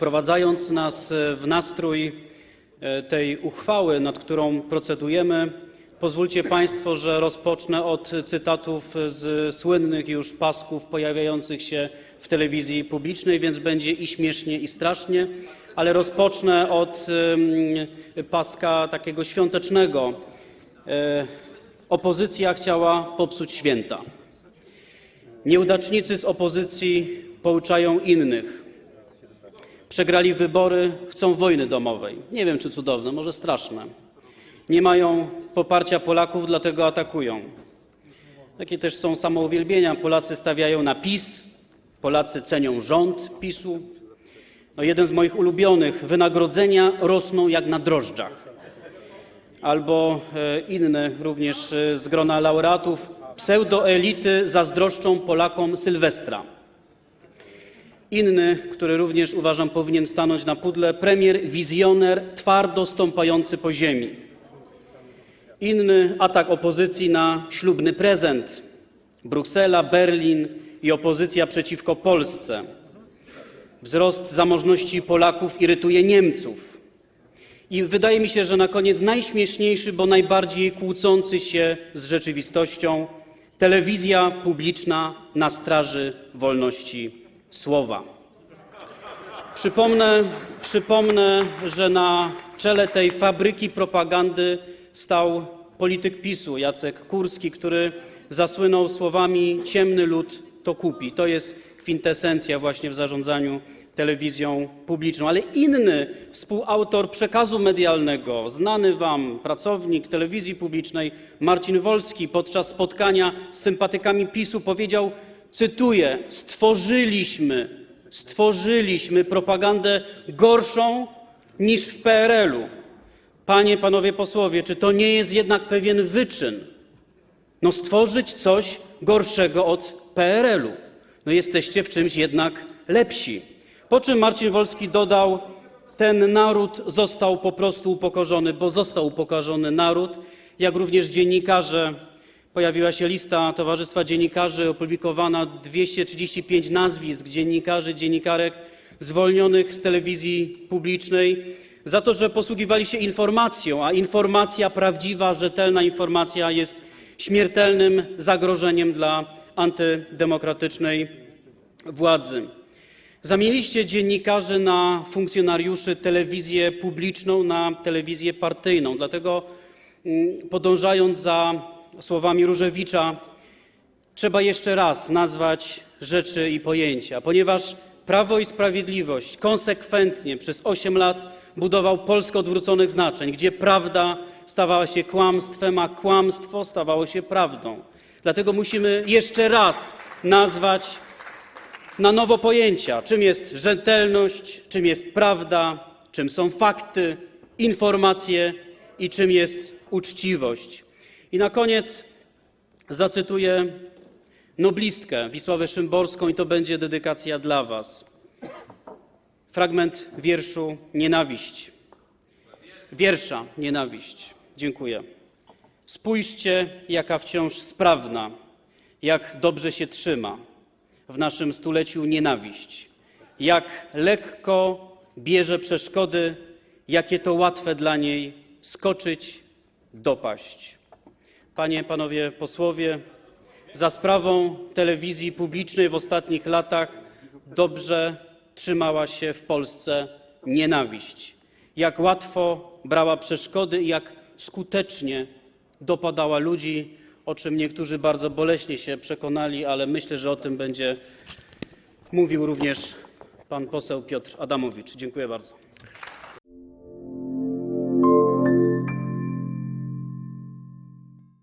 Wprowadzając nas e, w nastrój e, tej uchwały, nad którą procedujemy, pozwólcie Państwo, że rozpocznę od cytatów z słynnych już pasków pojawiających się w telewizji publicznej, więc będzie i śmiesznie, i strasznie, ale rozpocznę od paska takiego świątecznego. E, Opozycja chciała popsuć święta. Nieudacznicy z opozycji pouczają innych. Przegrali wybory, chcą wojny domowej. Nie wiem, czy cudowne, może straszne. Nie mają poparcia Polaków, dlatego atakują. Takie też są samouwielbienia. Polacy stawiają na PiS, Polacy cenią rząd PiSu. No jeden z moich ulubionych, wynagrodzenia rosną jak na drożdżach. Albo e, inny również e, z grona laureatów, pseudoelity zazdroszczą Polakom Sylwestra. Inny, który również uważam powinien stanąć na pudle, premier wizjoner twardo stąpający po ziemi. Inny atak opozycji na ślubny prezent. Bruksela, Berlin i opozycja przeciwko Polsce. Wzrost zamożności Polaków irytuje Niemców. I wydaje mi się, że na koniec najśmieszniejszy, bo najbardziej kłócący się z rzeczywistością telewizja publiczna na straży wolności słowa. Przypomnę, przypomnę, że na czele tej fabryki propagandy stał polityk PiSu Jacek Kurski, który zasłynął słowami ciemny lud to kupi. To jest kwintesencja właśnie w zarządzaniu telewizją publiczną. Ale inny współautor przekazu medialnego, znany wam pracownik telewizji publicznej Marcin Wolski podczas spotkania z sympatykami PiSu powiedział, cytuję, stworzyliśmy, stworzyliśmy propagandę gorszą niż w PRL-u. Panie, panowie posłowie, czy to nie jest jednak pewien wyczyn? No stworzyć coś gorszego od PRL-u. No jesteście w czymś jednak lepsi. Po czym Marcin Wolski dodał, ten naród został po prostu upokorzony, bo został upokorzony naród, jak również dziennikarze. Pojawiła się lista Towarzystwa Dziennikarzy, opublikowana 235 nazwisk dziennikarzy, dziennikarek zwolnionych z telewizji publicznej za to, że posługiwali się informacją, a informacja, prawdziwa, rzetelna informacja jest śmiertelnym zagrożeniem dla antydemokratycznej władzy. Zamieniliście dziennikarzy na funkcjonariuszy, telewizję publiczną na telewizję partyjną. Dlatego mm, podążając za słowami Różewicza, trzeba jeszcze raz nazwać rzeczy i pojęcia, ponieważ Prawo i Sprawiedliwość konsekwentnie przez 8 lat budował Polskę odwróconych znaczeń, gdzie prawda stawała się kłamstwem, a kłamstwo stawało się prawdą. Dlatego musimy jeszcze raz nazwać na nowo pojęcia, czym jest rzetelność, czym jest prawda, czym są fakty, informacje i czym jest uczciwość. I na koniec zacytuję noblistkę Wisławę Szymborską i to będzie dedykacja dla Was. Fragment wierszu Nienawiść. Wiersza Nienawiść. Dziękuję. Spójrzcie, jaka wciąż sprawna, jak dobrze się trzyma w naszym stuleciu nienawiść. Jak lekko bierze przeszkody, jakie to łatwe dla niej skoczyć, dopaść. Panie, panowie posłowie, za sprawą telewizji publicznej w ostatnich latach dobrze trzymała się w Polsce nienawiść. Jak łatwo brała przeszkody i jak skutecznie dopadała ludzi, o czym niektórzy bardzo boleśnie się przekonali, ale myślę, że o tym będzie mówił również pan poseł Piotr Adamowicz. Dziękuję bardzo.